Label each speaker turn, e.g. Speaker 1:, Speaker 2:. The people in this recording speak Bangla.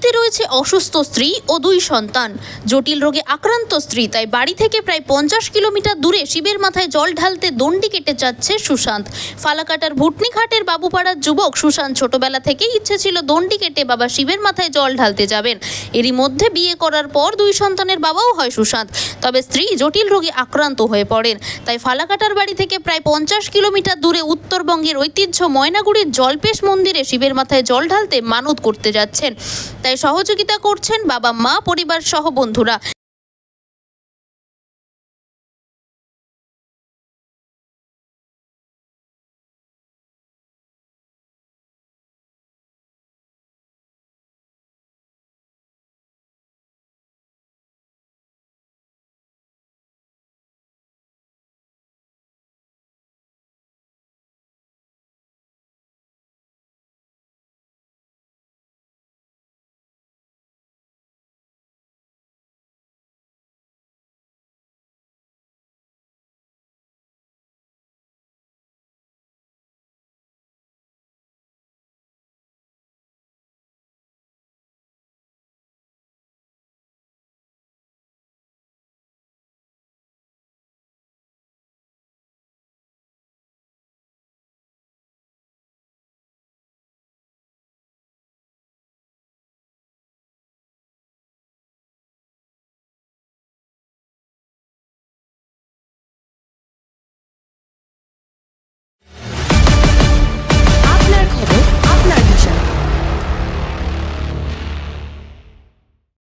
Speaker 1: ಕುಳಿತಿರುವ রয়েছে অসুস্থ স্ত্রী ও দুই সন্তান। জটিল রোগে আক্রান্ত স্ত্রী তাই বাড়ি থেকে প্রায় পঞ্চাশ কিলোমিটার দূরে শিবের মাথায় জল ঢালতে দণ্ডি কেটে যাচ্ছে সুশান্ত। ফালাকাটার ভুটনিঘাটের বাবুপাড়ার যুবক সুশান্ত ছোটবেলা থেকেই ইচ্ছে ছিল দণ্ডি কেটে বাবা শিবের মাথায় জল ঢালতে যাবেন। এরই মধ্যে বিয়ে করার পর দুই সন্তানের বাবাও হয় সুশান্ত। তবে স্ত্রী জটিল রোগে আক্রান্ত হয়ে পড়েন। তাই ফালাকাটার বাড়ি থেকে প্রায় পঞ্চাশ কিলোমিটার দূরে উত্তরবঙ্গের ঐতিহ্য ময়নাগুড়ির জলপেশ মন্দিরে শিবের মাথায় জল ঢালতে মানত করতে যাচ্ছেন। তাই সহযোগিতা করছেন বাবা মা পরিবার সহ বন্ধুরা।